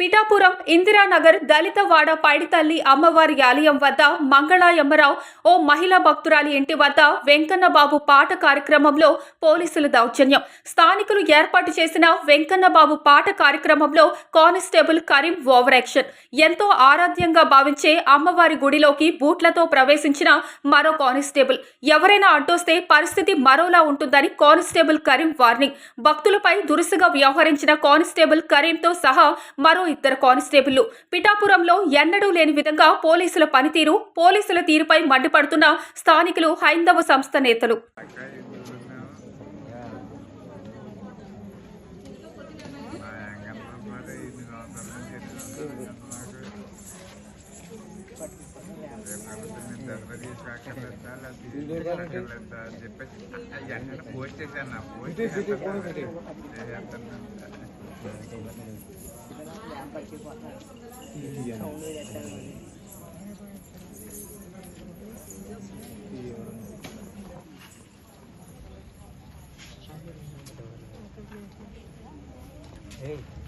పిఠాపురం ఇందిరానగర్ దళితవాడ పైడితల్లి అమ్మవారి ఆలయం వద్ద మంగళాయమ్మరావు ఓ మహిళా భక్తురాలి ఇంటి వద్ద వెంకన్నబాబు పాట కార్యక్రమంలో పోలీసుల దౌర్జన్యం. స్థానికులు ఏర్పాటు చేసిన వెంకన్నబాబు పాట కార్యక్రమంలో కానిస్టేబుల్ కరీం ఓవర్ యాక్షన్. ఎంతో ఆరాధ్యంగా భావించే అమ్మవారి గుడిలోకి బూట్లతో ప్రవేశించిన మరో కానిస్టేబుల్. ఎవరైనా అడ్డొస్తే పరిస్థితి మరోలా ఉంటుందని కానిస్టేబుల్ కరీం వార్నింగ్. భక్తులపై దురుసుగా వ్యవహరించిన కానిస్టేబుల్ కరీంతో సహా మరో ఇద్దరు కానిస్టేబుళ్ళు పిఠాపురంలో ఎన్నడూ లేని విధంగా పోలీసుల పనితీరు పోలీసుల తీరుపై మండిపడుతున్న స్థానికులు హైందవ సంస్థ నేతలు. చెప్పేసి అవన్నీ పోస్ట్ చేశాను. பற்றி பார்த்தேன் சவுண்டு எத்தனை மணி Hey.